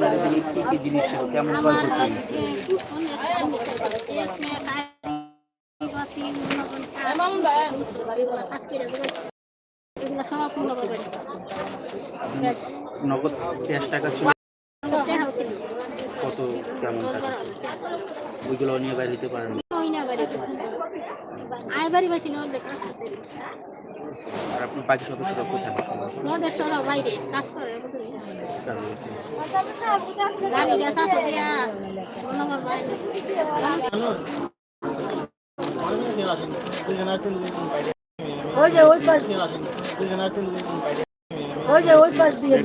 আপনার কি কি জিনিস ছিল কেমন নগদ ক্যাশ টাকা ছিল। কত কেমন টাকা ছিল? ওইগুলো নিয়ে বাইরে দিতে পারেন ওই না বাড়িতে। আয় বাড়ি বাঁচি না ওদের আর আপনার বাকি সদস্যরা কোথায়? ওদের বাইরে কাজ করে বুঝলি? কাজ হয়েছে দিয়া। মনে বাইরে ওই যে ওই পাশ ওই যে ওই পাশ দিয়ে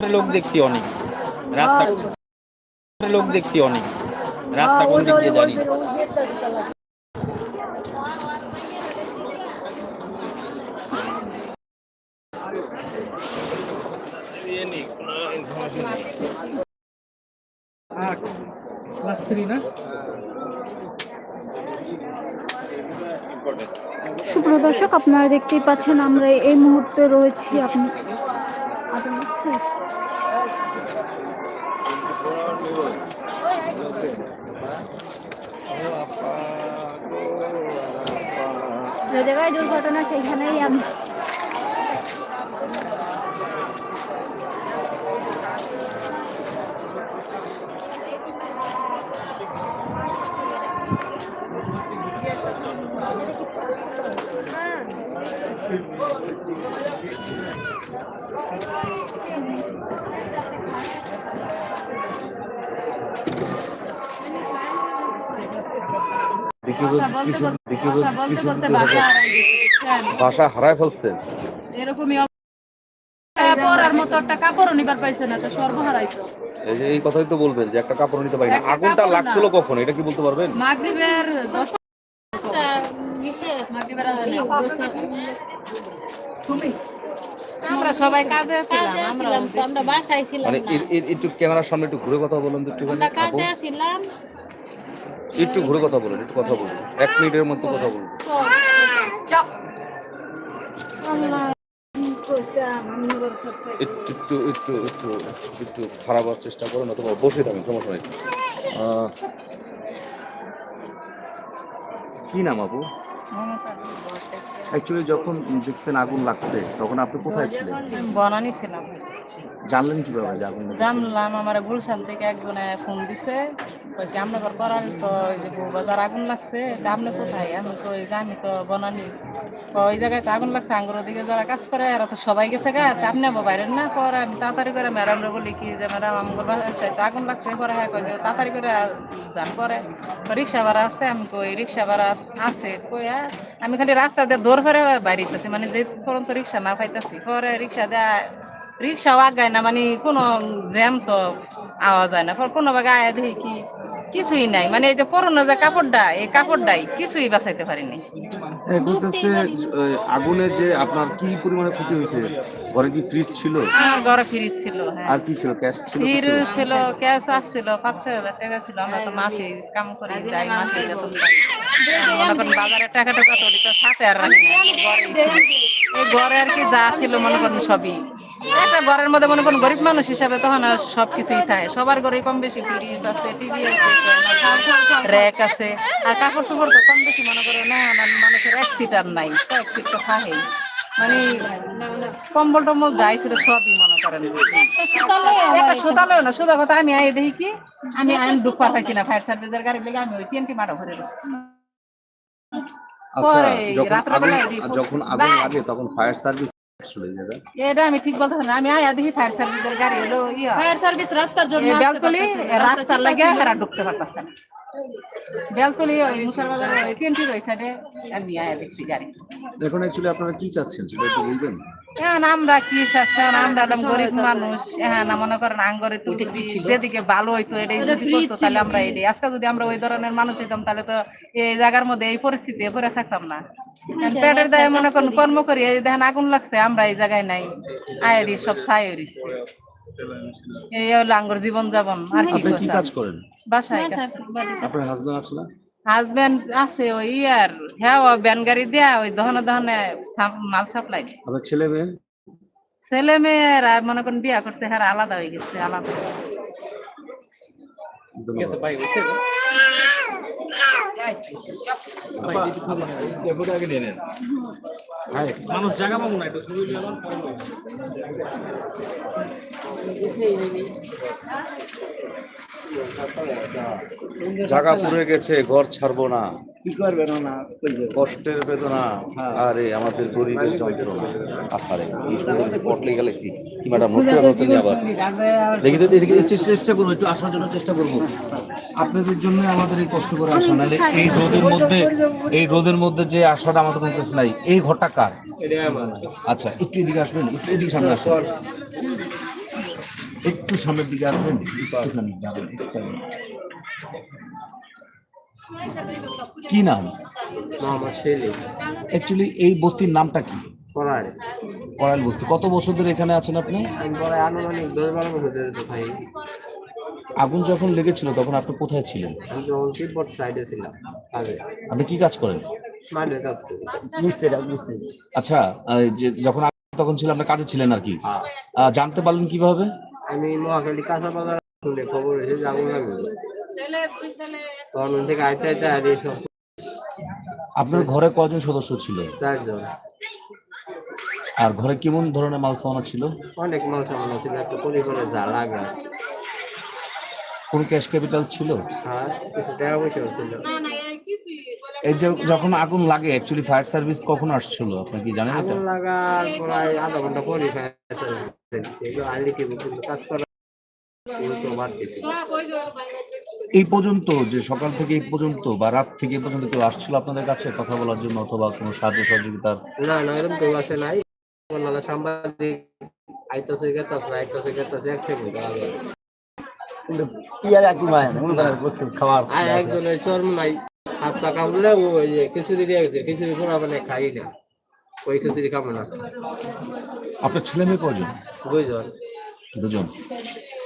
দিয়ে লোক দেখছি অনেক। রাস্তা লোক দেখছি অনেক। রাস্তা কোন দিক দিয়ে জানি সুপ্রিয় দর্শক আপনারা দেখতেই পাচ্ছেন আমরা এই মুহূর্তে রয়েছি আপনি? যে জায়গায় দুর্ঘটনা সেইখানেই আমি। দেখি বলছি কিছু দেখি বলছি কিছু ভাষা হারায় ফেলছেন এরকমই পরার মতো একটা কাপড়ও নিবার পাইছে না তো সর্বহারাইতো এই যে এই কথাই তো বলবেন যে একটা কাপড় নিতে পারি না। আগুনটা লাগছিল কখন? এটা কি বলতে পারবেন? মাগরিবের দশ নিচে মাগরিবের আজানে। বসে আমরা সবাই কাজে ছিলাম আমরা আসছিলাম তো, আমরা বাসায় ছিলাম মানে একটু ক্যামেরার সামনে একটু ঘুরে কথা বলুন তো একটুখানি। কাজে আসছিলাম একটু ঘুরে কথা বলুন একটু কথা বলুন। এক মিনিটের মধ্যে কথা বলুন। একটু একটু একটু একটু একটু খারাপ চেষ্টা করুন অথবা বসে থাকুন সমস্যা নেই। কি নাম আপু? অ্যাকচুয়ালি যখন দেখছেন আগুন লাগছে তখন আপনি কোথায় ছিলেন? বনানি ছিলাম। জানলেন কীভাবে যে আগুন জানলাম আমার গুলশান থেকে একজনে ফোন দিছে। কই কি আমরা ঘর করার তো বাজার আগুন লাগছে তা আপনি কোথায়? আমি কই যে আমি তো বনানি। তো ওই জায়গায় তো আগুন লাগছে আঙ্গুর দিকে যারা কাজ করে, এরা তো সবাই গেছে গা, তা আপনি আবার বাইরে না, পরে আমি তাড়াতাড়ি করে ম্যাডামরে বলি কি যে, ম্যাডাম বাসায় তো আগুন লাগছে। পরে হ্যাঁ কই তাড়াতাড়ি করে যান পরে। রিক্সা ভাড়া আছে, আমি কই রিক্সা ভাড়া আছে কইয়া আমি খালি রাস্তা দিয়ে দৌড় ফেরে বাইরে যেতেছি মানে যে পর্যন্ত রিক্সা না পাইতেছি, পরে রিক্সা দেয় রিক্সাও আগায় না মানে কোনো জ্যাম তো আওয়াজ হয় না। পর কোনো ভাগে আয়া দেখি কি কিছুই নাই। মানে এই যে করোনা যে কাপড়টা এই কাপড়টাই কিছুই বাঁচাইতে পারিনি। বলতেছে আগুনে যে আপনার কি পরিমাণে ক্ষতি হয়েছে? ঘরে কি ফ্রিজ ছিল? আমার ঘরে ফ্রিজ ছিল হ্যাঁ। আর কি ছিল? ক্যাশ ছিল ফ্রিজ ছিল ক্যাশ আসছিল পাঁচ ছয় হাজার টাকা ছিল। আমরা তো মাসে কাম করি যাই মাসে বেতন। মনে করেন বাজারের টাকা টাকা তো সাথে আর রাখি না। এই ঘরে আর কি যা ছিল মনে করেন সবই। একটা ঘরের মধ্যে মনে করেন গরিব মানুষ হিসাবে তখন আর সব কিছুই থাকে। সবার ঘরে কম বেশি ফ্রিজ আছে টিভি আছে র্যাক আছে। আর কাপড় চোপড় তো কম বেশি মনে করে না মানে মানুষের এক সিট আর নাই। সিট তো মানে কম্বল টম্বল যাই ছিল সবই মনে করেন। একটা না সুতা কথা আমি আই দেখি কি? আমি আইন ঢুকপা পাইছি না ফায়ার সার্ভিসের গাড়ি লেগে আমি ওই টিএনটি মারো ঘরে রয়েছি আচ্ছা যখন আগুন লাগে তখন ফায়ার সার্ভিস এটা আমি ঠিক বলতে না। আমি আয়া দেখি ফায়ার সার্ভিসের গাড়ি হলো ইয়া। ফায়ার সার্ভিস রাস্তার জন্য বেলতলি রাস্তার লাগে এরা ঢুকতে পারতেছে না। বেলতলি ওই মুসার বাজার ওই টিএনটি ওই সাইডে আমি আয়া দেখছি গাড়ি। এখন অ্যাকচুয়ালি আপনারা কি চাচ্ছেন সেটা একটু বলবেন? এখন আমরা কি চাচ্ছি আমরা একদম গরিব মানুষ। হ্যাঁ না মনে করেন আঙ্গরে একটু যেদিকে ভালো হইতো এটাই যদি করতো তাহলে আমরা এটাই আজকে যদি আমরা ওই ধরনের মানুষ হইতাম তাহলে তো এই জায়গার মধ্যে এই পরিস্থিতি পরে থাকতাম না। পেটের দায়ে মনে করেন কর্ম করি এই দেখেন আগুন লাগছে আমরা এই জায়গায় নাই। আয় দি সব ছাই হইছে এই হলো আঙ্গুর জীবন যাপন আর কি আপনি কি? কাজ করেন? বাসায় আপনার হাজবেন্ড আছে না? হাজবেন্ড আছে ওই ইয়ার হ্যাঁ ও ব্যান গাড়ি দেয়া ওই দহনে দহনে মাল সাপ্লাই আপনার ছেলে মেয়ে? ছেলে মেয়েরা মনে করেন বিয়া করছে হ্যাঁ আলাদা হয়ে গেছে আলাদা। ঠিক আছে ভাই বুঝছে মানুষ জায়গা পাবো না একটু ছবি তুলে জায়গা পুড়ে গেছে ঘর ছাড়বো না। কি করবে না কষ্টের বেদনা। আরে আমাদের গরিবের যন্ত্রণা। আহারে এই সুন্দর স্পট লেগে গেলেছি। কি ম্যাডাম নতুন হচ্ছে আবার? দেখি তো দেখি চেষ্টা- করব একটু আসার জন্য চেষ্টা করব আপনাদের জন্য আমাদের এই কষ্ট করে আসা নাহলে এই রোদের মধ্যে এই রোদের মধ্যে যে আসাটা আমাদের কোনো কিছু নাই এই ঘরটা কার? আচ্ছা একটু এদিকে আসবেন একটু এদিকে সামনে আসবেন একটু সামনের দিকে আসবেন একটুখানি। কি নাম? মোহাম্মদ সেলিম অ্যাকচুয়ালি এই বস্তির নামটা কি? করার করাইল বস্তি। কত বছর ধরে এখানে আছেন আপনি? আমি পরে আনুমানিক দশ বারো বছর ধরে তো ভাই আগুন যখন লেগেছিল তখন আপনি কোথায় ছিলেন? আমি তখন তিব্বত সাইডে ছিলাম আগে। আপনি কি কাজ করেন? মাঠের কাজ করি। আচ্ছা আহ, যে যখন আগুন তখন ছিল আপনি কাজে ছিলেন আর কি? আহ, জানতে পারলেন কীভাবে? আমি মহাখালী কাঁচা বাজার শুনে খবর হয়েছে যে আগুন লাগবে। থেকে আইতে আইতে আর আপনার ঘরে কয়জন সদস্য ছিল? চারজন। আর ঘরে কেমন ধরনের মাল সামানা ছিল? অনেক মাল সামান ছিল একটা পরিবারে যা লাগা। কোন ক্যাশ ক্যাপিটাল ছিল? আর কিছু টাকা পয়সাও ছিল। না না এই যে যখন আগুন লাগে অ্যাকচুয়ালি ফায়ার সার্ভিস কখন আসছিল? আপনি কি জানেন আগুন লাগার প্রায় আধা ঘণ্টা পরে কে কিন্তু কাজ করা বাদ দিয়েছিল এই পর্যন্ত যে সকাল থেকে এই পর্যন্ত বা রাত থেকে এই পর্যন্ত কেউ আসছিল আপনাদের কাছে কথা বলার জন্য অথবা কোনো সাহায্য সহযোগিতার? না না এরকম কেউ আসে নাই। সাংবাদিক আইতাছে গেতাছে আইতাছে গেতাছে এক সেকেন্ড আগে আর একজন ওই চর্ম নাই হাত পা কামড়লে ও ওই যে খিচুড়ি দিয়ে গেছে খিচুড়ি পুরো মানে খাই না ওই খিচুড়ি খাব না। আপনার ছেলে মেয়ে কজন দুইজন। দুজন।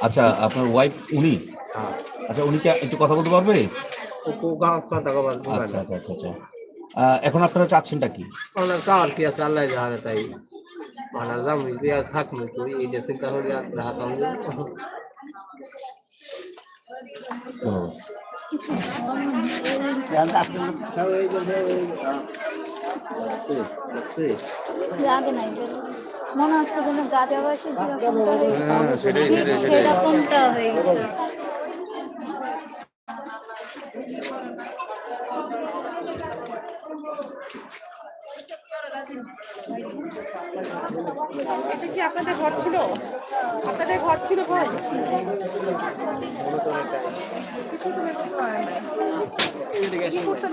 আচ্ছা আপনার ওয়াইফ উনি? হ্যাঁ। আচ্ছা উনি কি একটু কথা বলতে পারবে? আচ্ছা আচ্ছা আচ্ছা আচ্ছা। এখন আপনারা চাচ্ছেনটা কি? চাওয়ার কি আছে আল্লাহ জাহারে তাই। জামু আর থাকবি চিন্তা বের। মনে হচ্ছে যেন গাঁজা করে হয়ে গেছে। এটা কি আপনাদের ঘর ছিল? আপনাদের ঘর ছিল ভাই?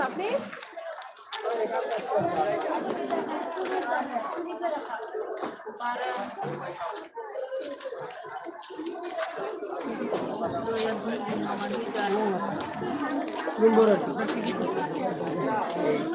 আপনি? নম্বর